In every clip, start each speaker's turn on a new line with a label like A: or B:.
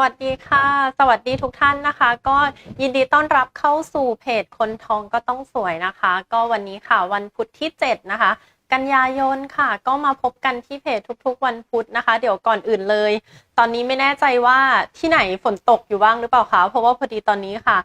A: วัสดีค่ะ สวัสดีทุกท่านนะคะ ก็ยินดีต้อนรับเข้าสู่เพจคนทองก็ต้องสวยนะคะ ก็วันนี้ค่ะวันพุธที่ 7 นะคะ กันยายนค่ะ ก็มาพบกันที่เพจทุกๆ วันพุธนะคะ เดี๋ยวก่อนอื่นเลย ตอนนี้ไม่แน่ใจว่าที่ไหนฝนตกอยู่บ้างหรือเปล่าคะเพราะว่าพอดีตอนนี้ค่ะ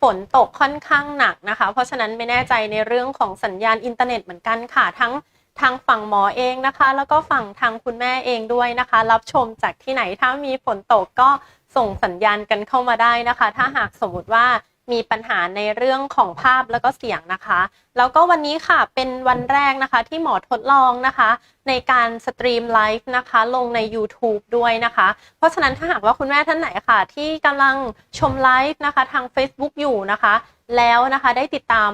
A: ฝนตกค่อนข้างหนักนะคะ เพราะฉะนั้นไม่แน่ใจในเรื่องของสัญญาณอินเทอร์เน็ตเหมือนกันค่ะทั้ง ทางฝั่งหมอเองนะคะ แล้วก็ฝั่งทางคุณแม่เองด้วยนะคะ รับชมจากที่ไหนถ้ามีฝนตกก็ส่งสัญญาณกันเข้ามาได้นะคะ ถ้าหากสมมติว่ามีปัญหาในเรื่องของภาพแล้วก็เสียงนะคะ แล้วก็วันนี้ค่ะเป็นวันแรกนะคะที่หมอทดลองนะคะ ในการสตรีมไลฟ์นะคะลงใน YouTube ด้วยนะคะ เพราะฉะนั้นถ้าหากว่าคุณแม่ท่านไหนค่ะ ที่กำลังชมไลฟ์นะคะทาง Facebook อยู่นะคะ แล้วนะคะได้ติดตาม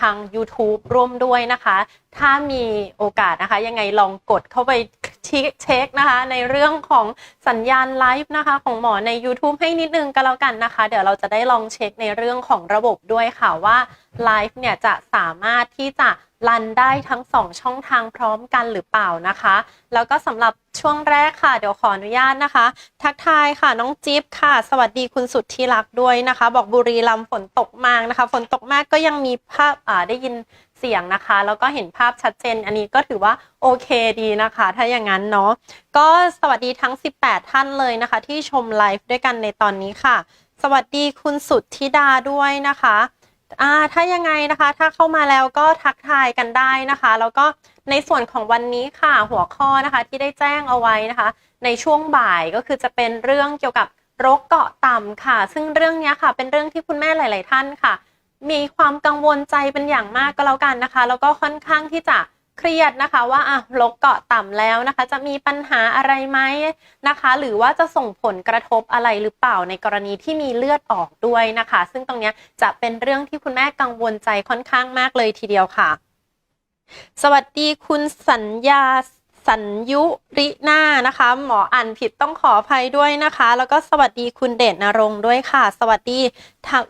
A: ทาง YouTube ร่วมด้วยนะคะ ถ้ามีโอกาสนะคะ ยังไงลองกดเข้าไป เช็คนะคะ ในเรื่องของสัญญาณไลฟ์นะคะ ของหมอใน YouTube ให้นิดนึงก็แล้วกันนะคะ เดี๋ยวเราจะได้ลองเช็คในเรื่องของระบบด้วยค่ะว่าไลฟ์เนี่ยจะสามารถที่จะรันได้ทั้ง 2 ช่องทางพร้อมกันหรือเปล่านะคะ แล้วก็สำหรับช่วงแรกค่ะ เดี๋ยวขออนุญาตนะคะ ทักทายค่ะน้องจิ๊บค่ะ สวัสดีคุณสุดที่รักด้วยนะคะ บอกบุรีรัมย์ฝนตกมากนะคะ ฝนตกมากก็ยังมีภาพอ่าได้ยิน เสียงนะคะ แล้วก็เห็นภาพชัดเจน อันนี้ก็ถือว่าโอเคดีนะคะ ถ้าอย่างนั้นเนาะก็สวัสดีทั้ง 18 ท่านเลยนะคะ ที่ชมไลฟ์ด้วยกันในตอนนี้ค่ะ สวัสดีคุณสุดธิดาด้วยนะคะอ่าถ้ายังไงนะคะ ถ้าเข้ามาแล้วก็ทักทายกันได้นะคะ แล้วก็ในส่วนของวันนี้ค่ะหัวข้อนะคะที่ได้แจ้งเอาไว้นะคะ ในช่วงบ่ายก็คือจะเป็นเรื่องเกี่ยวกับโรคเกาะต่ำค่ะ ซึ่งเรื่องนี้ค่ะ เป็นเรื่องที่คุณแม่หลาย ๆ ท่านค่ะ มีความกังวลใจเป็นอย่างมากก็แล้วกันนะคะ แล้วก็ค่อนข้างที่จะเครียดนะคะว่าอะโรคเกาะต่ำแล้วนะคะ จะมีปัญหาอะไรไหมนะคะ หรือว่าจะส่งผลกระทบอะไรหรือเปล่าในกรณีที่มีเลือดออกด้วยนะคะ ซึ่งตรงนี้จะเป็นเรื่องที่คุณแม่กังวลใจค่อนข้างมากเลยทีเดียวค่ะ สวัสดีคุณสัญญา สัญยุรินานะคะ หมออ่านผิดต้องขออภัยด้วยนะคะ แล้วก็สวัสดีคุณเดชนรงค์ด้วยค่ะ สวัสดี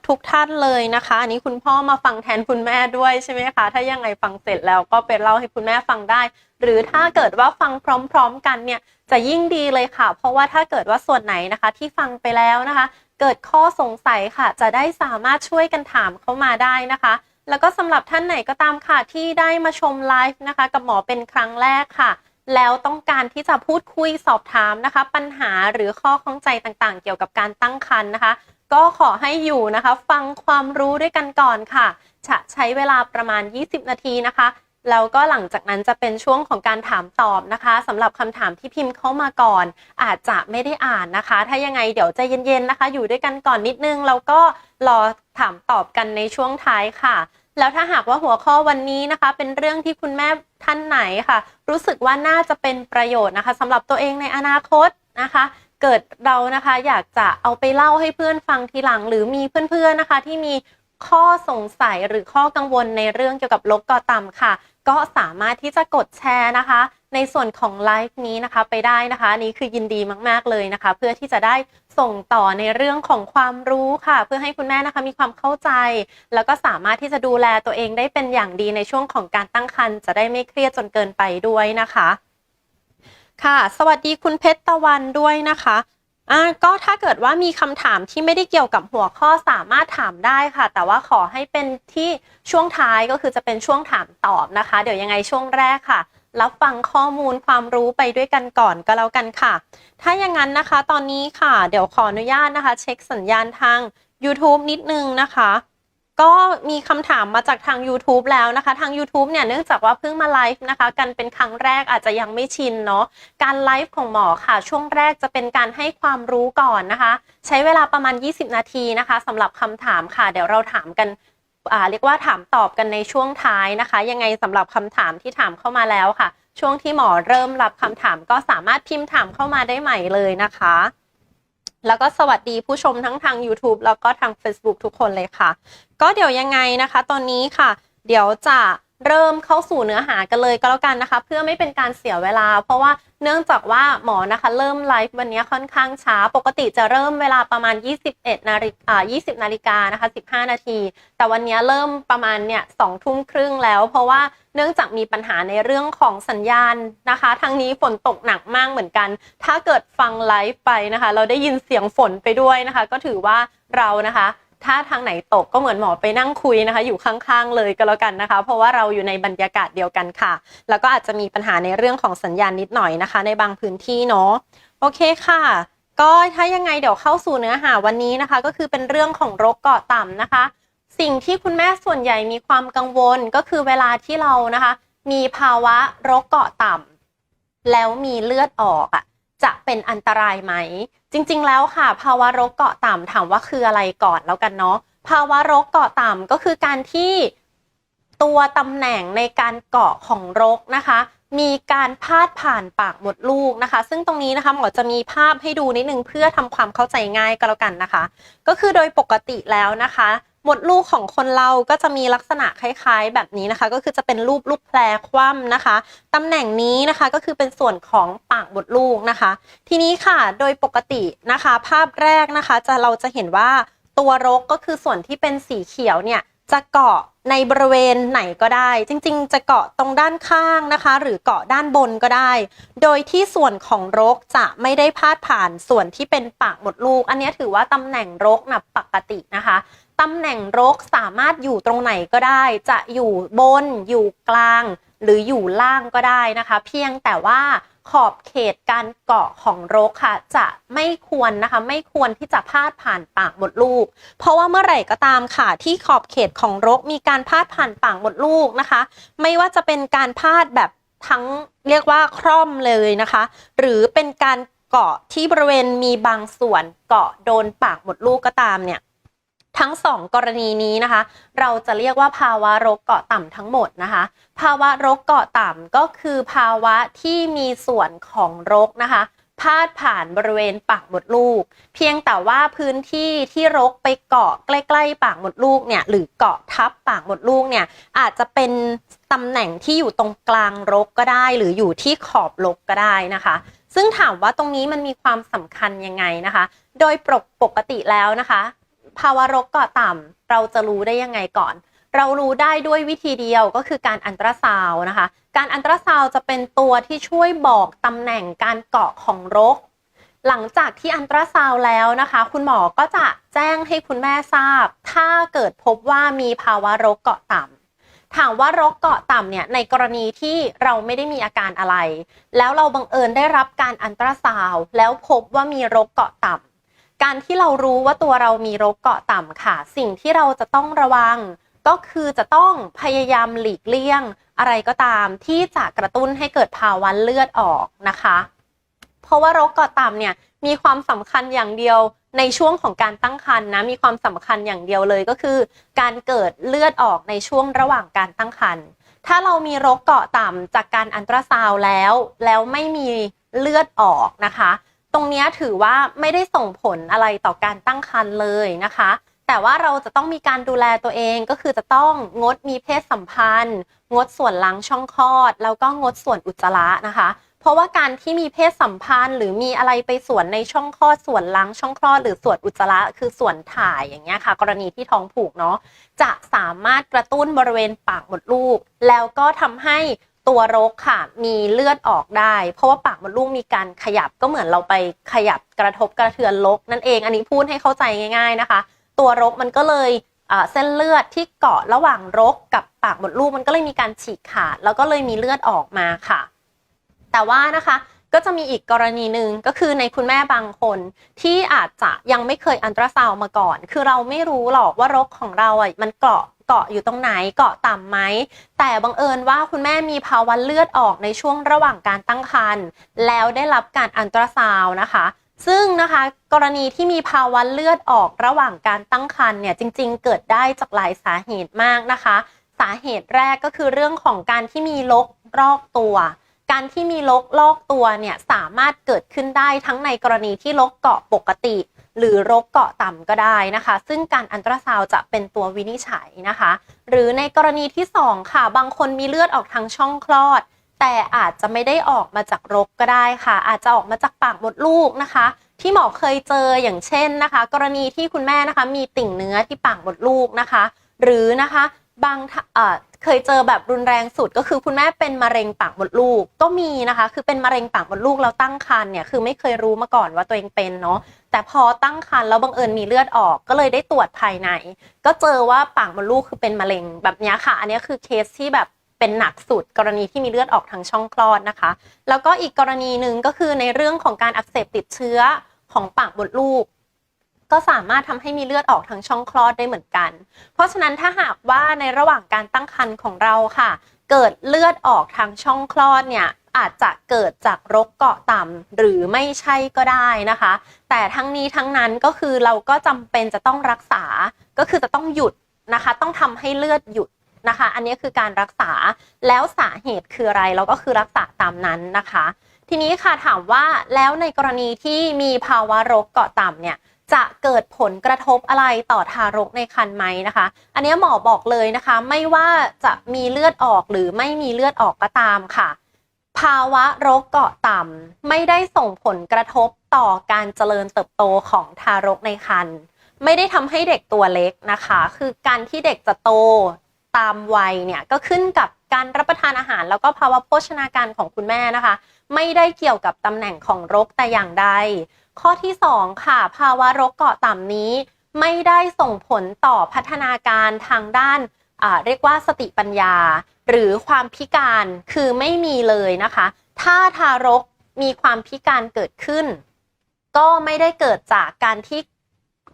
A: ทุกท่านเลยนะคะ อันนี้คุณพ่อมาฟังแทนคุณแม่ด้วยใช่ไหมคะ ถ้ายังไงฟังเสร็จแล้วก็ไปเล่าให้คุณแม่ฟังได้ หรือถ้าเกิดว่าฟังพร้อม ๆ กันเนี่ยจะยิ่งดีเลยค่ะ เพราะว่าถ้าเกิดว่าส่วนไหนนะคะ ที่ฟังไปแล้วนะคะ เกิดข้อสงสัยค่ะ จะได้สามารถช่วยกันถามเข้ามาได้นะคะแล้วก็สำหรับท่านไหนก็ตามค่ะที่ได้มาชมไลฟ์นะคะ กับหมอเป็นครั้งแรกค่ะ แล้วต้องการที่จะพูดคุยสอบถามนะคะ ปัญหาหรือข้อข้องใจต่างๆ เกี่ยวกับการตั้งครรภ์นะคะ ก็ขอให้อยู่นะคะ ฟังความรู้ด้วยกันก่อนค่ะ จะใช้เวลาประมาณ 20 นาทีนะคะแล้วก็หลังจากนั้นจะเป็นช่วงของการถามตอบนะคะสำหรับคำถามที่พิมพ์เข้ามาก่อน อาจจะไม่ได้อ่านนะคะ ถ้ายังไงเดี๋ยวใจเย็นๆนะคะ อยู่ด้วยกันก่อนนิดนึงแล้วก็รอถามตอบกันในช่วงท้ายค่ะ แล้วถ้าหากว่าหัวข้อวันนี้นะคะ เป็นเรื่องที่คุณแม่ ท่านไหนค่ะ รู้สึกว่าน่าจะเป็นประโยชน์นะคะสำหรับตัวเองในอนาคตนะคะ เกิดเรานะคะอยากจะเอาไปเล่าให้เพื่อนฟังทีหลัง หรือมีเพื่อนๆนะคะ ที่มีข้อสงสัยหรือข้อกังวลในเรื่องเกี่ยวกับโรคกอต่ำค่ะ ก็สามารถที่จะกดแชร์นะคะ ในส่วนของไลฟ์นี้นะคะไปได้นะคะ อันนี้คือยินดีมาก ๆเลยนะคะ เพื่อที่จะได้ ส่งต่อในเรื่องของความรู้ค่ะ เพื่อให้คุณแม่นะคะมีความเข้าใจ แล้วก็สามารถที่จะดูแลตัวเองได้เป็นอย่างดีในช่วงของการตั้งครรภ์จะได้ไม่เครียดจนเกินไปด้วยนะคะ ค่ะ สวัสดีคุณเพชรตะวันด้วยนะคะอ่าก็ถ้าเกิดว่ามีคำถามที่ไม่ได้เกี่ยวกับหัวข้อสามารถถามได้ค่ะ แต่ว่าขอให้เป็นที่ช่วงท้ายก็คือจะเป็นช่วงถามตอบนะคะ เดี๋ยวยังไงช่วงแรกค่ะ รับฟังข้อมูลความรู้ไปด้วยกันก่อนก็แล้วกันค่ะ ถ้าอย่างนั้นนะคะตอนนี้ค่ะ เดี๋ยวขออนุญาตนะคะ เช็คสัญญาณทาง YouTube นิดนึงนะคะ ก็มีคำถามมาจากทาง YouTube แล้วนะคะ ทาง YouTube เนี่ยเนื่องจากว่าเพิ่งมาไลฟ์นะคะ กันเป็นครั้งแรกอาจจะยังไม่ชินเนาะการไลฟ์ของหมอค่ะ ช่วงแรกจะเป็นการให้ความรู้ก่อนนะคะ ใช้เวลาประมาณ 20 นาทีนะคะสำหรับคำถามค่ะ เดี๋ยวเราถามกัน เรียกว่าถามตอบกันในช่วงท้ายนะคะ ยังไงสำหรับคำถามที่ถามเข้ามาแล้วค่ะ ช่วงที่หมอเริ่มรับคำถามก็สามารถพิมพ์ถามเข้ามาได้ใหม่เลยนะคะ แล้วก็สวัสดีผู้ชมทั้งทาง YouTube แล้วก็ทาง Facebook ทุกคนเลยค่ะ ก็เดี๋ยวยังไงนะคะ ตอนนี้ค่ะ เดี๋ยวจะ เริ่มเข้าสู่เนื้อหากันเลยก็แล้วกันนะคะ เพื่อไม่เป็นการเสียเวลา เพราะว่าเนื่องจากว่าหมอนะคะ เริ่มไลฟ์วันนี้ค่อนข้างช้า ปกติจะเริ่มเวลาประมาณ 21นาฬิกา20นาฬิกานะคะ 15 นาที แต่วันนี้เริ่มประมาณเนี่ย2ทุ่มครึ่งแล้ว เพราะว่าเนื่องจากมีปัญหาในเรื่องของสัญญาณนะคะทั้งนี้ฝนตกหนักมากเหมือนกัน ถ้าเกิดฟังไลฟ์ไปนะคะ เราได้ยินเสียงฝนไปด้วยนะคะ ก็ถือว่าเรานะคะ ถ้าทางไหนตกก็เหมือนหมอไปนั่งคุยนะคะ อยู่ข้างๆเลยก็แล้วกันนะคะ เพราะว่าเราอยู่ในบรรยากาศเดียวกันค่ะ แล้วก็อาจจะมีปัญหาในเรื่องของสัญญาณนิดหน่อยนะคะ ในบางพื้นที่เนาะโอเคค่ะ ก็ถ้ายังไงเดี๋ยวเข้าสู่เนื้อหาวันนี้นะคะ ก็คือเป็นเรื่องของโรคเกาะต่ำนะคะ สิ่งที่คุณแม่ส่วนใหญ่มีความกังวลก็คือเวลาที่เรานะคะ มีภาวะโรคเกาะต่ำแล้วมีเลือดออกอะจะเป็นอันตรายไหม จริงๆแล้วค่ะ ภาวะโรคเกาะต่ำถามว่าคืออะไรก่อนแล้วกันเนาะภาวะโรคเกาะต่ำก็คือการที่ตัวตำแหน่งในการเกาะของโรคนะคะ มีการพาดผ่านปากมดลูกนะคะ ซึ่งตรงนี้นะคะหมอจะมีภาพให้ดูนิดนึงเพื่อทำความเข้าใจง่ายก็แล้วกันนะคะ ก็คือโดยปกติแล้วนะคะ มดลูกของคนเราก็จะมีลักษณะคล้ายๆ แบบนี้นะคะ ก็คือจะเป็นรูปลูกแพรคว่ำนะคะตำแหน่งนี้นะคะก็คือเป็นส่วนของปากมดลูกนะคะ ทีนี้ค่ะโดยปกตินะคะ ภาพแรกนะคะ จะเราจะเห็นว่าตัวรกก็คือส่วนที่เป็นสีเขียวเนี่ยจะเกาะในบริเวณไหนก็ได้ จริงๆ จะเกาะตรงด้านข้างนะคะ หรือเกาะด้านบนก็ได้ โดยที่ส่วนของรกจะไม่ได้พาดผ่านส่วนที่เป็นปากมดลูก อันนี้ถือว่าตำแหน่งรกนะปกตินะคะ ตำแหน่งรกสามารถอยู่ตรงไหนก็ได้ จะอยู่บน อยู่กลาง หรืออยู่ล่างก็ได้นะคะ เพียงแต่ว่าขอบเขตการเกาะของรกค่ะ จะไม่ควรนะคะ ไม่ควรที่จะพาดผ่านปากมดลูก เพราะว่าเมื่อไหร่ก็ตามค่ะ ที่ขอบเขตของรกมีการพาดผ่านปากมดลูกนะคะ ไม่ว่าจะเป็นการพาดแบบทั้งเรียกว่าคร่อมเลยนะคะ หรือเป็นการเกาะที่บริเวณมีบางส่วนเกาะโดนปากมดลูกก็ตามเนี่ย ทั้งสองกรณีนี้นะคะ เราจะเรียกว่าภาวะโรคเกาะต่ำทั้งหมดนะคะ ภาวะโรคเกาะต่ำก็คือภาวะที่มีส่วนของโรคนะคะพาดผ่านบริเวณปากมดลูก เพียงแต่ว่าพื้นที่ที่รกไปเกาะใกล้ ๆ ปากมดลูกเนี่ยหรือเกาะทับปากมดลูกเนี่ยอาจจะเป็นตำแหน่งที่อยู่ตรงกลางรกก็ได้ หรืออยู่ที่ขอบรกก็ได้นะคะ ซึ่งถามว่าตรงนี้มันมีความสำคัญยังไงนะคะ โดยปกปกติแล้วนะคะ ภาวะรคเกาะต่ำเราจะรู้ได้ยังไงก่อน เรารู้ได้ด้วยวิธีเดียวก็คือการอันตราซาวนะคะ การอันตราซาวจะเป็นตัวที่ช่วยบอกตำแหน่งการเกาะของรก หลังจากที่อันตราซาวแล้วนะคะ คุณหมอก็จะแจ้งให้คุณแม่ทราบ ถ้าเกิดพบว่ามีภาวะรคเกาะต่ำถามว่ารคเกาะต่ำเนี่ยในกรณีที่เราไม่ได้มีอาการอะไร แล้วเราบังเอิญได้รับการอันตราซาวแล้วพบว่ามีรคเกาะต่ำ การที่เรารู้ว่าตัวเรามีโรคเกาะต่ำค่ะ สิ่งที่เราจะต้องระวัง ก็คือจะต้องพยายามหลีกเลี่ยง อะไรก็ตามที่จะกระตุ้นให้เกิดภาวะเลือดออกนะคะ เพราะว่าโรคเกาะต่ำเนี่ยมีความสำคัญอย่างเดียวในช่วงของการตั้งครรภ์นะมีความสำคัญอย่างเดียวเลยก็คือ การเกิดเลือดออกในช่วงระหว่างการตั้งครรภ์ถ้าเรามีโรคเกาะต่ำจากการอันตราซาวน์แล้ว แล้วไม่มีเลือดออกนะคะ รงนี้ถือว่าไม่ได้ส่งผลอะไรต่อการตั้งครรภ์เลยนะคะ แต่ว่าเราจะต้องมีการดูแลตัวเองก็คือจะต้องงดมีเพศสัมพันธ์ งดส่วนล้างช่องคลอด แล้วก็งดส่วนอุจจาระนะคะ เพราะว่าการที่มีเพศสัมพันธ์ หรือมีอะไรไปส่วนในช่องคลอดส่วนล้างช่องคลอด หรือส่วนอุจจาระคือส่วนถ่ายอย่างเงี้ยค่ะ กรณีที่ท้องผูกเนาะจะสามารถกระตุ้นบริเวณปากมดลูก แล้วก็ทำให้ ตัวรกค่ะ มีเลือดออกได้ เพราะว่าปากมดลูกมีการขยับก็เหมือนเราไปขยับกระทบกระเทือนรกนั่นเอง อันนี้พูดให้เข้าใจง่าย ๆนะคะ ตัวรกมันก็เลยเส้นเลือดที่เกาะระหว่างรกกับปากมดลูกมันก็เลยมีการฉีกขาด แล้วก็เลยมีเลือดออกมาค่ะ แต่ว่านะคะก็จะมีอีกกรณีหนึ่งก็คือในคุณแม่บางคนที่อาจจะยังไม่เคยอันตราซาวมาก่อน คือเราไม่รู้หรอกว่ารกของเราอะมันเกาะ เกาะอยู่ตรงไหนเกาะต่ำไหมแต่บังเอิญว่าคุณแม่มีภาวะเลือดออกในช่วงระหว่างการตั้งครรภ์แล้วได้รับการอันตราซาวนะคะ ซึ่งนะคะกรณีที่มีภาวะเลือดออกระหว่างการตั้งครรภ์เนี่ยจริง ๆ เกิดได้จากหลายสาเหตุมากนะคะ สาเหตุแรกก็คือเรื่องของการที่มีลกรอกตัว การที่มีลกลอกตัวเนี่ยสามารถเกิดขึ้นได้ทั้งในกรณีที่ลกเกาะปกติ หรือรกเกาะต่ำก็ได้นะคะ ซึ่งการอันตราซาวจะเป็นตัววินิจฉัยนะคะ หรือในกรณีที่สองค่ะ บางคนมีเลือดออกทางช่องคลอด แต่อาจจะไม่ได้ออกมาจากรกก็ได้ค่ะ อาจจะออกมาจากปากมดลูกนะคะ ที่หมอเคยเจออย่างเช่นนะคะ กรณีที่คุณแม่นะคะมีติ่งเนื้อที่ปากมดลูกนะคะ หรือนะคะบางท่า เคยเจอแบบรุนแรงสุดก็คือคุณแม่เป็นมะเร็งปากมดลูกก็มีนะคะ คือเป็นมะเร็งปากมดลูกแล้วตั้งครรภ์เนี่ยคือไม่เคยรู้มาก่อนว่าตัวเองเป็นเนาะแต่พอตั้งครรภ์แล้วบังเอิญมีเลือดออกก็เลยได้ตรวจภายใน ก็เจอว่าปากมดลูกคือเป็นมะเร็งแบบนี้ค่ะ อันนี้คือเคสที่แบบเป็นหนักสุดกรณีที่มีเลือดออกทางช่องคลอดนะคะ แล้วก็อีกกรณีหนึ่งก็คือในเรื่องของการอักเสบติดเชื้อของปากมดลูก ก็สามารถทำให้มีเลือดออกทางช่องคลอดได้เหมือนกัน เพราะฉะนั้นถ้าหากว่าในระหว่างการตั้งครรภ์ของเราค่ะ เกิดเลือดออกทางช่องคลอดเนี่ยอาจจะเกิดจากรกเกาะต่ำหรือไม่ใช่ก็ได้นะคะ แต่ทั้งนี้ทั้งนั้นก็คือเราก็จำเป็นจะต้องรักษาก็คือจะต้องหยุดนะคะ ต้องทำให้เลือดหยุดนะคะ อันนี้คือการรักษาแล้วสาเหตุคืออะไรเราก็คือรักษาตามนั้นนะคะ ทีนี้ค่ะถามว่าแล้วในกรณีที่มีภาวะรกเกาะต่ำเนี่ย จะเกิดผลกระทบอะไรต่อทารกในครรภ์ไหมนะคะ อันนี้หมอบอกเลยนะคะ ไม่ว่าจะมีเลือดออกหรือไม่มีเลือดออกก็ตามค่ะ ภาวะรกเกาะต่ำไม่ได้ส่งผลกระทบต่อการเจริญเติบโตของทารกในครรภ์ไม่ได้ทำให้เด็กตัวเล็กนะคะ คือการที่เด็กจะโตตามวัยเนี่ยก็ขึ้นกับการรับประทานอาหาร แล้วก็ภาวะโภชนาการของคุณแม่นะคะ ไม่ได้เกี่ยวกับตำแหน่งของรกแต่อย่างใด ข้อที่ 2 ค่ะ ภาวะรกเกาะต่ำนี้ ไม่ได้ส่งผลต่อพัฒนาการทางด้านเรียกว่าสติปัญญา หรือความพิการคือไม่มีเลยนะคะ ถ้าทารกมีความพิการเกิดขึ้น ก็ไม่ได้เกิดจากการที่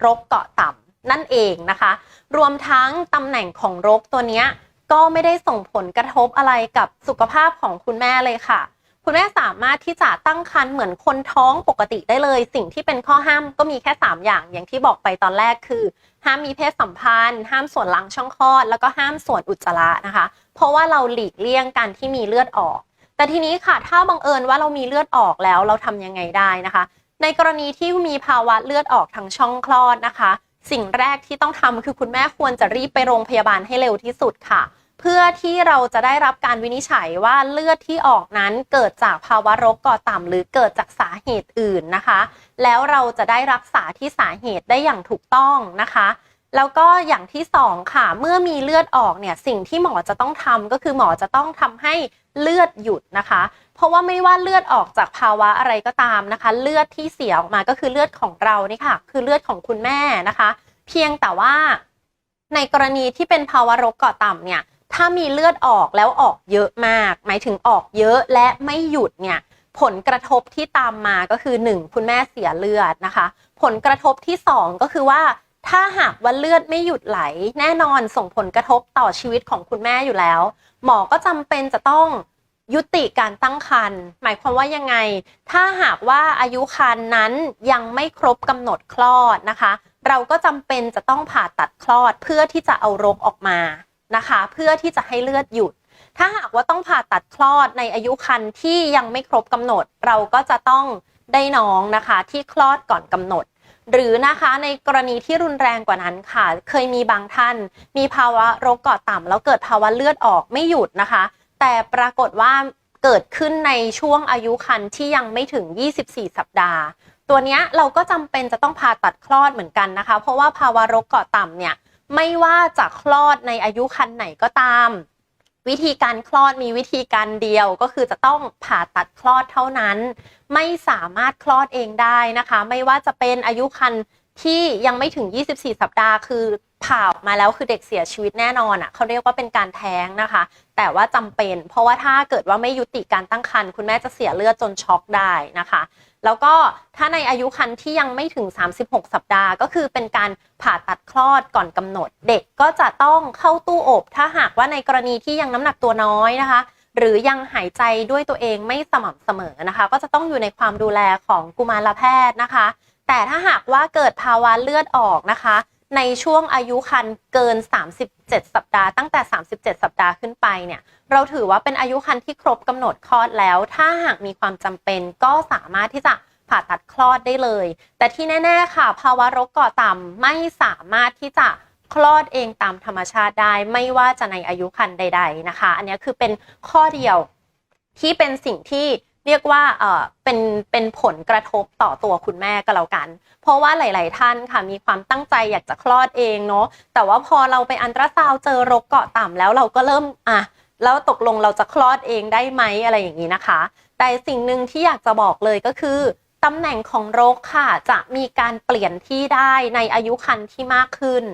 A: รกเกาะต่ำนั่นเองนะคะ รวมทั้งตำแหน่งของรกตัวนี้ก็ไม่ได้ส่งผลกระทบอะไรกับสุขภาพของคุณแม่เลยค่ะ คุณแม่สามารถที่จะตั้งครรภ์เหมือนคนท้องปกติได้เลย สิ่งที่เป็นข้อห้ามก็มีแค่ 3 อย่าง อย่างที่บอกไปตอนแรกคือ ห้ามมีเพศสัมพันธ์ ห้ามส่วนหลังช่องคลอด แล้วก็ห้ามส่วนอุจจาระนะคะ เพราะว่าเราหลีกเลี่ยงการที่มีเลือดออก แต่ทีนี้ค่ะถ้าบังเอิญว่าเรามีเลือดออกแล้วเราทำยังไงได้นะคะ ในกรณีที่มีภาวะเลือดออกทางช่องคลอดนะคะ สิ่งแรกที่ต้องทำคือคุณแม่ควรจะรีบไปโรงพยาบาลให้เร็วที่สุดค่ะ เพื่อที่เราจะได้รับการวินิจฉัยว่าเลือดที่ออกนั้นเกิดจากภาวะรกเกาะต่ำหรือเกิดจากสาเหตุอื่นนะคะ แล้วเราจะได้รักษาที่สาเหตุได้อย่างถูกต้องนะคะแล้วก็อย่างที่สองค่ะ เมื่อมีเลือดออกเนี่ยสิ่งที่หมอจะต้องทำก็คือหมอจะต้องทำให้เลือดหยุดนะคะ เพราะว่าไม่ว่าเลือดออกจากภาวะอะไรก็ตามนะคะ เลือดที่เสียออกมาก็คือเลือดของเรานี่ค่ะ คือเลือดของคุณแม่นะคะ เพียงแต่ว่าในกรณีที่เป็นภาวะรกเกาะต่ำเนี่ย ถ้ามีเลือดออกแล้วออกเยอะมาก หมายถึงออกเยอะและไม่หยุดเนี่ยผลกระทบที่ตามมาก็คือ 1 คุณแม่เสียเลือดนะคะ ผลกระทบที่ 2 ก็คือว่า ถ้าหากว่าเลือดไม่หยุดไหล แน่นอนส่งผลกระทบต่อชีวิตของคุณแม่อยู่แล้ว หมอก็จำเป็นจะต้องยุติการตั้งครรภ์หมายความว่ายังไง ถ้าหากว่าอายุครรภ์นั้นยังไม่ครบกำหนดคลอดนะคะ เราก็จำเป็นจะต้องผ่าตัดคลอดเพื่อที่จะเอารกออกมา นะคะ เพื่อที่จะให้เลือดหยุด ถ้าหากว่าต้องผ่าตัดคลอดในอายุครรภ์ที่ยังไม่ครบกำหนด เราก็จะต้องได้น้องนะคะที่คลอดก่อนกำหนด หรือนะคะในกรณีที่รุนแรงกว่านั้นค่ะ เคยมีบางท่าน มีภาวะโรคเกาะต่ำแล้วเกิดภาวะเลือดออกไม่หยุดนะคะ แต่ปรากฏว่าเกิดขึ้นในช่วงอายุครรภ์ที่ยังไม่ถึง 24 สัปดาห์ ตัวนี้เราก็จำเป็นจะต้องผ่าตัดคลอดเหมือนกันนะคะ เพราะว่าภาวะโรคเกาะต่ำเนี่ย ไม่ว่าจะคลอดในอายุครรภ์ไหนก็ตาม วิธีการคลอดมีวิธีการเดียวก็คือจะต้องผ่าตัดคลอดเท่านั้น ไม่สามารถคลอดเองได้นะคะ ไม่ว่าจะเป็นอายุครรภ์ที่ยังไม่ถึง 24 สัปดาห์ คือผ่าออกมาแล้วคือเด็กเสียชีวิตแน่นอนอะเขาเรียกว่าเป็นการแท้งนะคะ แต่ว่าจำเป็น เพราะว่าถ้าเกิดว่าไม่ยุติการตั้งครรภ์คุณแม่จะเสียเลือดจนช็อกได้นะคะ แล้วก็ถ้าในอายุครรภ์ที่ยังไม่ถึง 36 สัปดาห์ ก็คือเป็นการผ่าตัดคลอดก่อนกำหนด เด็กก็จะต้องเข้าตู้อบ ถ้าหากว่าในกรณีที่ยังน้ำหนักตัวน้อยนะคะ หรือยังหายใจด้วยตัวเองไม่สม่ำเสมอนะคะ ก็จะต้องอยู่ในความดูแลของกุมารแพทย์นะคะ แต่ถ้าหากว่าเกิดภาวะเลือดออกนะคะ ในช่วงอายุครรภ์เกิน 37 สัปดาห์ ตั้งแต่ 37 สัปดาห์ขึ้นไปเนี่ย เราถือว่าเป็นอายุครรภ์ที่ครบกำหนดคลอดแล้ว ถ้าหากมีความจำเป็นก็สามารถที่จะผ่าตัดคลอดได้เลย แต่ที่แน่ ๆ ค่ะ ภาวะรคเกาะต่ำไม่สามารถที่จะคลอดเองตามธรรมชาติได้ ไม่ว่าจะในอายุครรภ์ใด ๆ นะคะ อันนี้คือเป็นข้อเดียวที่เป็นสิ่งที่ เรียกว่าเออเป็นเป็นผลกระทบต่อตัวคุณแม่ก็แล้วกัน เพราะว่าหลาย ๆ ท่านค่ะมีความตั้งใจอยากจะคลอดเองเนาะแต่ว่าพอเราไปอันตราซาวเจอรกเกาะต่ำแล้วเราก็เริ่มอะแล้วตกลงเราจะคลอดเองได้ไหมอะไรอย่างนี้นะคะ แต่สิ่งหนึ่งที่อยากจะบอกเลยก็คือตำแหน่งของรกค่ะจะมีการเปลี่ยนที่ได้ในอายุครรภ์ที่มากขึ้น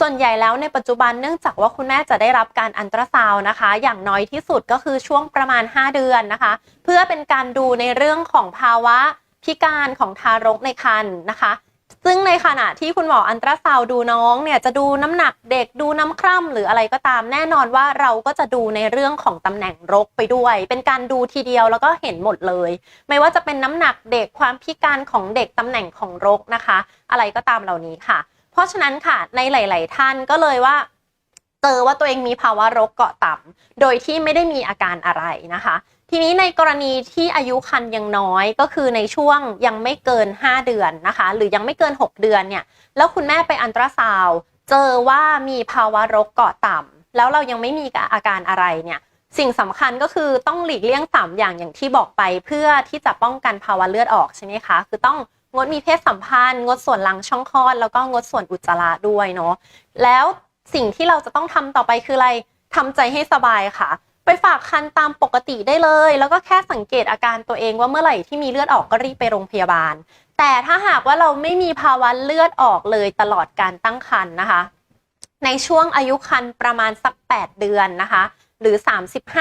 A: ส่วนใหญ่แล้วในปัจจุบันเนื่องจากว่าคุณแม่จะได้รับการอันตราซาวนะคะ อย่างน้อยที่สุดก็คือช่วงประมาณ 5 เดือนนะคะ เพื่อเป็นการดูในเรื่องของภาวะพิการของทารกในครรภ์นะคะ ซึ่งในขณะที่คุณหมออันตราซาวด์ดูน้องเนี่ยจะดูน้ำหนักเด็กดูน้ำคร่ำหรืออะไรก็ตาม แน่นอนว่าเราก็จะดูในเรื่องของตำแหน่งรกไปด้วย เป็นการดูทีเดียวแล้วก็เห็นหมดเลย ไม่ว่าจะเป็นน้ำหนักเด็กความพิการของเด็กตำแหน่งของรกนะคะ อะไรก็ตามเหล่านี้ค่ะ เพราะฉะนั้นค่ะในหลาย ๆ ท่านก็เลยว่า เจอว่าตัวเองมีภาวะรกเกาะต่ำโดยที่ไม่ได้มีอาการอะไรนะคะ ทีนี้ในกรณีที่อายุครรภ์ยังน้อยก็คือในช่วงยังไม่เกิน 5 เดือนนะคะ หรือยังไม่เกิน 6 เดือนเนี่ยแล้วคุณแม่ไปอันตราซาวด์เจอว่ามีภาวะรกเกาะต่ำแล้วเรายังไม่มีอาการอะไรเนี่ยสิ่งสำคัญก็คือต้องหลีกเลี่ยง3อย่างอย่างที่บอกไปเพื่อที่จะป้องกันภาวะเลือดออกใช่ไหมคะ คือต้อง งดมีเพศสัมพันธ์ งดส่วนหลังช่องคลอด แล้วก็งดส่วนอุจจาระด้วยเนาะแล้วสิ่งที่เราจะต้องทำต่อไปคืออะไรทำใจให้สบายค่ะ ไปฝากคันตามปกติได้เลย แล้วก็แค่สังเกตอาการตัวเองว่าเมื่อไหร่ที่มีเลือดออกก็รีบไปโรงพยาบาล แต่ถ้าหากว่าเราไม่มีภาวะเลือดออกเลยตลอดการตั้งครรภ์นะคะ ในช่วงอายุครรภ์ประมาณสัก 8 เดือนนะคะ หรือ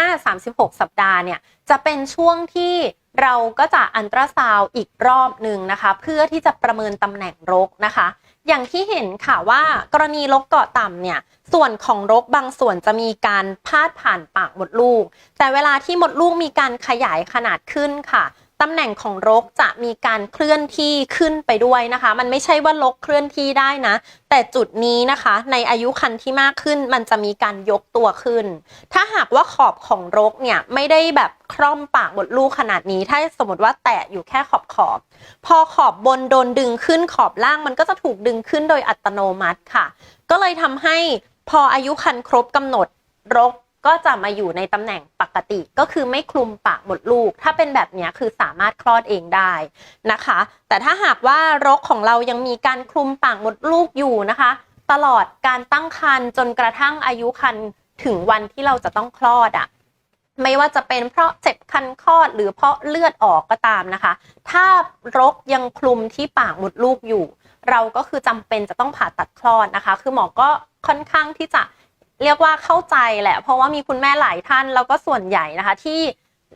A: 35-36 สัปดาห์เนี่ยจะเป็นช่วงที่ เราก็จะอันตราซาวอีกรอบหนึ่งนะคะ เพื่อที่จะประเมินตำแหน่งรกนะคะ อย่างที่เห็นค่ะว่ากรณีรกเกาะต่ำเนี่ยส่วนของรกบางส่วนจะมีการพาดผ่านปากมดลูก แต่เวลาที่มดลูกมีการขยายขนาดขึ้นค่ะ ตำแหน่งของรกจะมีการเคลื่อนที่ขึ้นไปด้วยนะคะ มันไม่ใช่ว่ารกเคลื่อนที่ได้นะ แต่จุดนี้นะคะ ในอายุคันที่มากขึ้น มันจะมีการยกตัวขึ้น ถ้าหากว่าขอบของรกเนี่ยไม่ได้แบบคร่อมปากมดลูกขนาดนี้ ถ้าสมมติว่าแตะอยู่แค่ขอบขอบ พอขอบบนโดนดึงขึ้นขอบล่างมันก็จะถูกดึงขึ้นโดยอัตโนมัติค่ะ ก็เลยทำให้พออายุคันครบกำหนดรก ก็จะมาอยู่ในตำแหน่งปกติก็คือไม่คลุมปากมดลูก ถ้าเป็นแบบนี้คือสามารถคลอดเองได้นะคะ แต่ถ้าหากว่ารกของเรายังมีการคลุมปากมดลูกอยู่นะคะ ตลอดการตั้งครรภ์จนกระทั่งอายุครรภ์ถึงวันที่เราจะต้องคลอดอะ่ะไม่ว่าจะเป็นเพราะเจ็บคันคลอดหรือเพราะเลือดออกก็ตามนะคะ ถ้ารกยังคลุมที่ปากมดลูกอยู่ เราก็คือจำเป็นจะต้องผ่าตัดคลอดนะคะ คือหมอก็ค่อนข้างที่จะ เรียกว่าเข้าใจแหละ เพราะว่ามีคุณแม่หลายท่านแล้วก็ส่วนใหญ่นะคะ ที่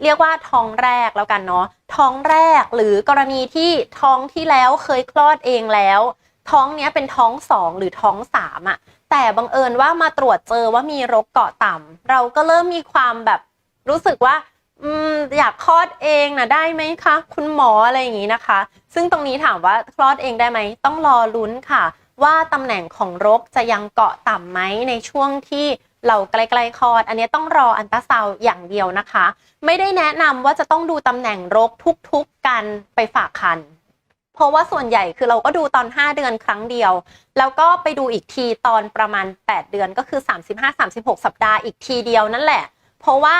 A: เรียกว่าท้องแรกแล้วกันเนาะท้องแรกหรือกรณีที่ท้องที่แล้วเคยคลอดเองแล้ว ท้องเนี้ยเป็นท้องสองหรือท้องสามอะแต่บังเอิญว่ามาตรวจเจอว่ามีรกเกาะต่ำเราก็เริ่มมีความแบบรู้สึกว่าอืมอยากคลอดเองนะได้ไหมคะ คุณหมออะไรอย่างนี้นะคะ ซึ่งตรงนี้ถามว่าคลอดเองได้ไหมต้องรอลุ้นค่ะ ว่าตำแหน่งของรกจะยังเกาะต่ำไหมในช่วงที่เราใกล้ๆคลอด อันนี้ต้องรออันตราซาวอย่างเดียวนะคะ ไม่ได้แนะนำว่าจะต้องดูตำแหน่งรกทุกๆกันไปฝากคันเพราะว่าส่วนใหญ่คือเราก็ดูตอน 5 เดือนครั้งเดียว แล้วก็ไปดูอีกทีตอนประมาณ 8 เดือนก็คือ 35-36 สัปดาห์อีกทีเดียวนั่นแหละ เพราะว่า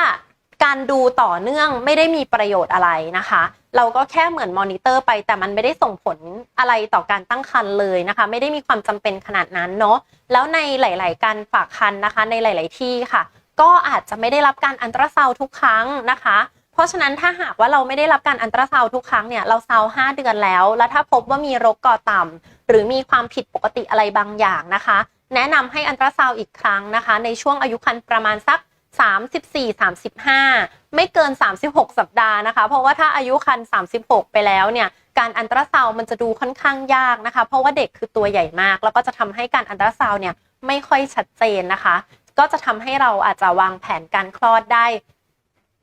A: การดูต่อเนื่องไม่ได้มีประโยชน์อะไรนะคะ เราก็แค่เหมือนมอนิเตอร์ไปแต่มันไม่ได้ส่งผลอะไรต่อการตั้งครรภ์เลยนะคะ ไม่ได้มีความจำเป็นขนาดนั้นเนาะแล้วในหลาย ๆ การฝากครรภ์นะคะ ในหลาย ๆ ที่ค่ะ ก็อาจจะไม่ได้รับการอันตราซาวทุกครั้งนะคะ เพราะฉะนั้นถ้าหากว่าเราไม่ได้รับการอันตราซาวทุกครั้งเนี่ยเราซาวห้าเดือนแล้ว แล้วถ้าพบว่ามีโรคก่อต่ำหรือมีความผิดปกติอะไรบางอย่างนะคะ แนะนำให้อันตราซาวอีกครั้งนะคะ ในช่วงอายุครรภ์ประมาณสัก 34-35 ไม่เกิน 36 สัปดาห์นะคะ เพราะว่าถ้าอายุครรภ์36 ไปแล้วเนี่ยการอันตราซาวมันจะดูค่อนข้างยากนะคะ เพราะว่าเด็กคือตัวใหญ่มาก แล้วก็จะทำให้การอันตราซาวเนี่ยไม่ค่อยชัดเจนนะคะ ก็จะทำให้เราอาจจะวางแผนการคลอดได้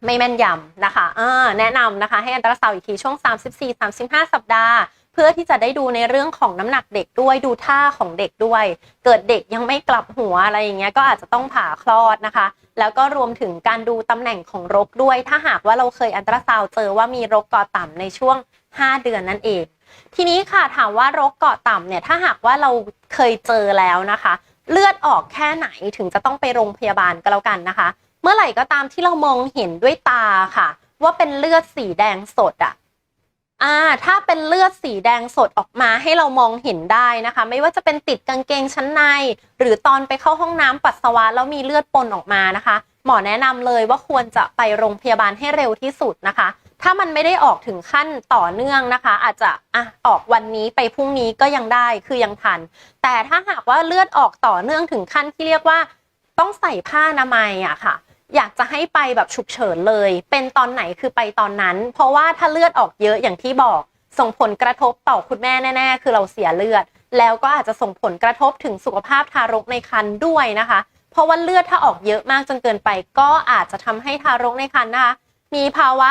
A: ไม่แม่นยำนะคะแนะนำนะคะ ให้อันตราซาวอีกทีช่วง 34-35 สัปดาห์ เพื่อที่จะได้ดูในเรื่องของน้ำหนักเด็กด้วยดูท่าของเด็กด้วย เกิดเด็กยังไม่กลับหัวอะไรอย่างเงี้ยก็อาจจะต้องผ่าคลอดนะคะ แล้วก็รวมถึงการดูตำแหน่งของรกด้วย ถ้าหากว่าเราเคยอันตราซาวเจอว่ามีรกเกาะต่ำในช่วง 5 เดือนนั่นเอง ทีนี้ค่ะถามว่ารกเกาะต่ำเนี่ยถ้าหากว่าเราเคยเจอแล้วนะคะ เลือดออกแค่ไหนถึงจะต้องไปโรงพยาบาลก็แล้วกันนะคะ เมื่อไหร่ก็ตามที่เรามองเห็นด้วยตาค่ะว่าเป็นเลือดสีแดงสดอะ อ่าถ้าเป็นเลือดสีแดงสดออกมาให้เรามองเห็นได้นะคะ ไม่ว่าจะเป็นติดกางเกงชั้นใน หรือตอนไปเข้าห้องน้ำปัสสาวะแล้วมีเลือดปนออกมานะคะ หมอแนะนำเลยว่าควรจะไปโรงพยาบาลให้เร็วที่สุดนะคะ ถ้ามันไม่ได้ออกถึงขั้นต่อเนื่องนะคะ อาจจะอะออกวันนี้ไปพรุ่งนี้ก็ยังได้คือยังทัน แต่ถ้าหากว่าเลือดออกต่อเนื่องถึงขั้นที่เรียกว่า ต้องใส่ผ้าอนามัยอะค่ะ อยากจะให้ไปแบบฉุกเฉินเลย เป็นตอนไหนคือไปตอนนั้น เพราะว่าถ้าเลือดออกเยอะอย่างที่บอกส่งผลกระทบต่อคุณแม่แน่ ๆ คือเราเสียเลือด แล้วก็อาจจะส่งผลกระทบถึงสุขภาพทารกในครรภ์ด้วยนะคะ เพราะว่าเลือดถ้าออกเยอะมากจนเกินไป ก็อาจจะทำให้ทารกในครรภ์นะคะมีภาวะ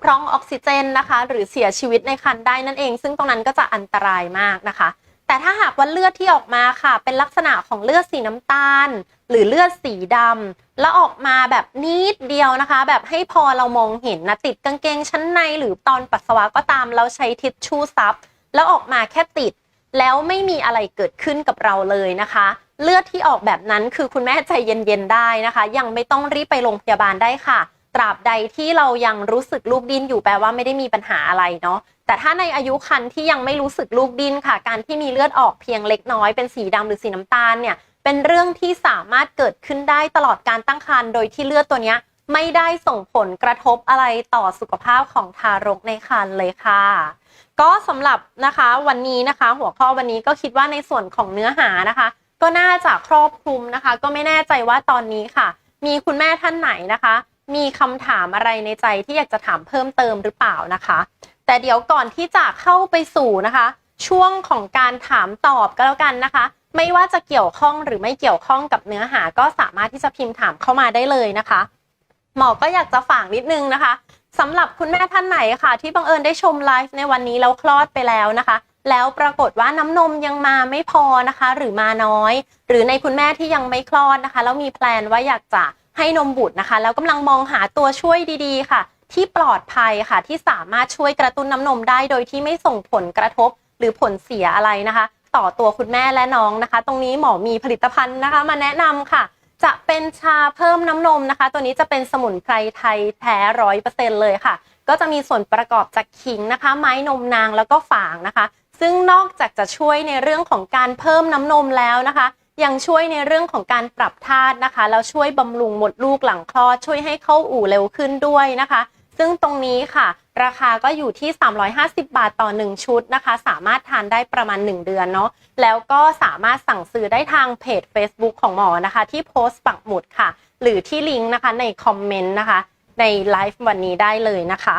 A: พร่องออกซิเจนนะคะ หรือเสียชีวิตในครรภ์ได้นั่นเอง ซึ่งตรงนั้นก็จะอันตรายมากนะคะ แต่ถ้าหากว่าเลือดที่ออกมาค่ะ เป็นลักษณะของเลือดสีน้ำตาล หรือเลือดสีดำแล้วออกมาแบบนิดเดียวนะคะ แบบให้พอเรามองเห็นนะติดกางเกงชั้นในหรือตอนปัสสาวะก็ตามแล้วใช้ทิชชู่ซับแล้วออกมาแค่ติด แล้วไม่มีอะไรเกิดขึ้นกับเราเลยนะคะ เลือดที่ออกแบบนั้นคือคุณแม่ใจเย็นๆได้นะคะ ยังไม่ต้องรีบไปโรงพยาบาลได้ค่ะ ตราบใดที่เรายังรู้สึกลูกดิ้นอยู่แปลว่าไม่ได้มีปัญหาอะไรเนาะแต่ถ้าในอายุครรภ์ที่ยังไม่รู้สึกลูกดิ้นค่ะ การที่มีเลือดออกเพียงเล็กน้อยเป็นสีดำหรือสีน้ำตาลเนี่ย เป็นเรื่องที่สามารถเกิดขึ้นได้ตลอดการตั้งครรภ์โดยที่เลือดตัวนี้ไม่ได้ส่งผลกระทบอะไรต่อสุขภาพของทารกในครรภ์เลยค่ะ ก็สำหรับนะคะวันนี้นะคะ หัวข้อวันนี้ก็คิดว่าในส่วนของเนื้อหานะคะ ก็น่าจะครอบคลุมนะคะ ก็ไม่แน่ใจว่าตอนนี้ค่ะ มีคุณแม่ท่านไหนนะคะ มีคำถามอะไรในใจที่อยากจะถามเพิ่มเติมหรือเปล่านะคะ แต่เดี๋ยวก่อนที่จะเข้าไปสู่นะคะ ช่วงของการถามตอบก็แล้วกันนะคะ ไม่ว่าจะเกี่ยวข้องหรือไม่เกี่ยวข้องกับเนื้อหาก็สามารถที่จะพิมพ์ถามเข้ามาได้เลยนะคะ หมอก็อยากจะฝากนิดนึงนะคะสำหรับคุณแม่ท่านไหนค่ะ ที่บังเอิญได้ชมไลฟ์ในวันนี้แล้วคลอดไปแล้วนะคะ แล้วปรากฏว่าน้ำนมยังมาไม่พอนะคะ หรือมาน้อย หรือในคุณแม่ที่ยังไม่คลอดนะคะ แล้วมีแพลนว่าอยากจะให้นมบุตรนะคะ แล้วกำลังมองหาตัวช่วยดีๆ ค่ะ ที่ปลอดภัยค่ะ ที่สามารถช่วยกระตุ้นน้ำนมได้โดยที่ไม่ส่งผลกระทบหรือผลเสียอะไรนะคะ ต่อตัวคุณแม่และน้องนะคะ ตรงนี้หมอมีผลิตภัณฑ์นะคะ มาแนะนำค่ะ จะเป็นชาเพิ่มน้ำนมนะคะ ตัวนี้จะเป็นสมุนไพรไทยแท้ร้อยเปอร์เซ็นเลยค่ะ ก็จะมีส่วนประกอบจากขิงนะคะ ไม้นมนางแล้วก็ฝางนะคะ ซึ่งนอกจากจะช่วยในเรื่องของการเพิ่มน้ำนมแล้วนะคะยังช่วยในเรื่องของการปรับธาตุนะคะ แล้วช่วยบำรุงหมดลูกหลังคลอดช่วยให้เข้าอู่เร็วขึ้นด้วยนะคะ ซึ่งตรงนี้ค่ะ ราคาก็อยู่ที่ 350 บาทต่อ 1 ชุดนะคะ สามารถทานได้ประมาณ 1 เดือนเนาะแล้วก็สามารถสั่งซื้อได้ทางเพจ Facebook ของหมอนะคะ ที่โพสต์ปักหมุดค่ะ หรือที่ลิงก์นะคะในคอมเมนต์นะคะ ในไลฟ์วันนี้ได้เลยนะคะ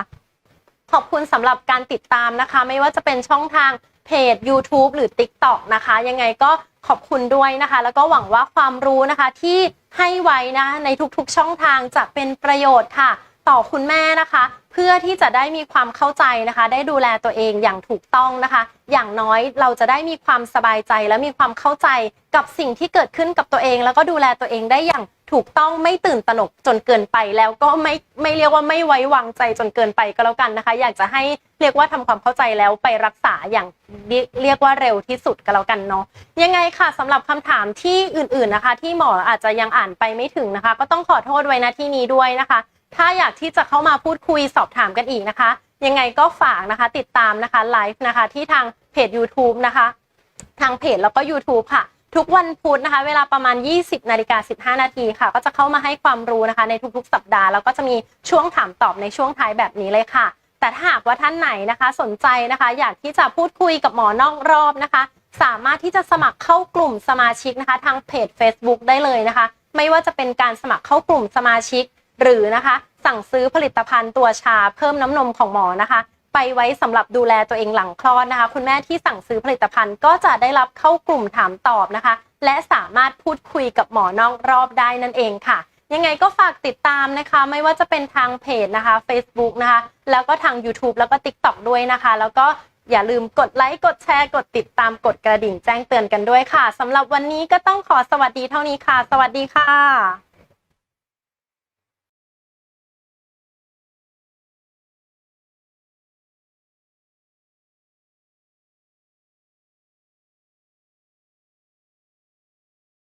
A: ขอบคุณสำหรับการติดตามนะคะ ไม่ว่าจะเป็นช่องทางเพจ YouTube หรือ TikTok นะคะ ยังไงก็ขอบคุณด้วยนะคะ แล้วก็หวังว่าความรู้นะคะที่ให้ไว้นะในทุกๆช่องทางจะเป็นประโยชน์ค่ะ ต่อคุณแม่นะคะ เพื่อที่จะได้มีความเข้าใจนะคะ ได้ดูแลตัวเองอย่างถูกต้องนะคะ อย่างน้อยเราจะได้มีความสบายใจและมีความเข้าใจกับสิ่งที่เกิดขึ้นกับตัวเอง แล้วก็ดูแลตัวเองได้อย่างถูกต้องไม่ตื่นตระหนกจนเกินไปแล้วก็ไม่ไม่เรียกว่าไม่ไว้วางใจจนเกินไปก็แล้วกันนะคะ อยากจะให้เรียกว่าทำความเข้าใจแล้วไปรักษาอย่างเรียกว่าเร็วที่สุดก็แล้วกันเนาะยังไงค่ะสำหรับคำถามที่อื่นๆนะคะ ที่หมออาจจะยังอ่านไปไม่ถึงนะคะ ก็ต้องขอโทษไว้นะที่นี้ด้วยนะคะ ถ้าอยากที่จะเข้ามาพูดคุยสอบถามกันอีกนะคะ ยังไงก็ฝากนะคะ ติดตามนะคะไลฟ์นะคะ ที่ทางเพจ YouTube นะคะ ทางเพจแล้วก็ YouTube ค่ะ ทุกวันพุธนะคะ เวลาประมาณ 20นาฬิกา15 นาทีค่ะ ก็จะเข้ามาให้ความรู้นะคะ ในทุกๆ สัปดาห์แล้วก็จะมีช่วงถามตอบในช่วงท้ายแบบนี้เลยค่ะ แต่ถ้าหากว่าท่านไหนนะคะ สนใจนะคะ อยากที่จะพูดคุยกับหมอนอกรอบนะคะ สามารถที่จะสมัครเข้ากลุ่มสมาชิกนะคะ ทางเพจ Facebook ได้เลยนะคะ ไม่ว่าจะเป็นการสมัครเข้ากลุ่มสมาชิก หรือนะคะ สั่งซื้อผลิตภัณฑ์ตัวชาเพิ่มน้ำนมของหมอนะคะ ไปไว้สำหรับดูแลตัวเองหลังคลอดนะคะ คุณแม่ที่สั่งซื้อผลิตภัณฑ์ก็จะได้รับเข้ากลุ่มถามตอบนะคะ และสามารถพูดคุยกับหมอนอกรอบได้นั่นเองค่ะยังไงก็ฝากติดตามนะคะ ไม่ว่าจะเป็นทางเพจนะคะ Facebook นะคะ แล้วก็ทาง YouTube แล้วก็ TikTok ด้วยนะคะ แล้วก็อย่าลืมกดไลค์กดแชร์ กดติดตามกดกระดิ่งแจ้งเตือนกันด้วยค่ะสำหรับวันนี้ก็ต้องขอสวัสดีเท่านี้ค่ะ สวัสดีค่ะ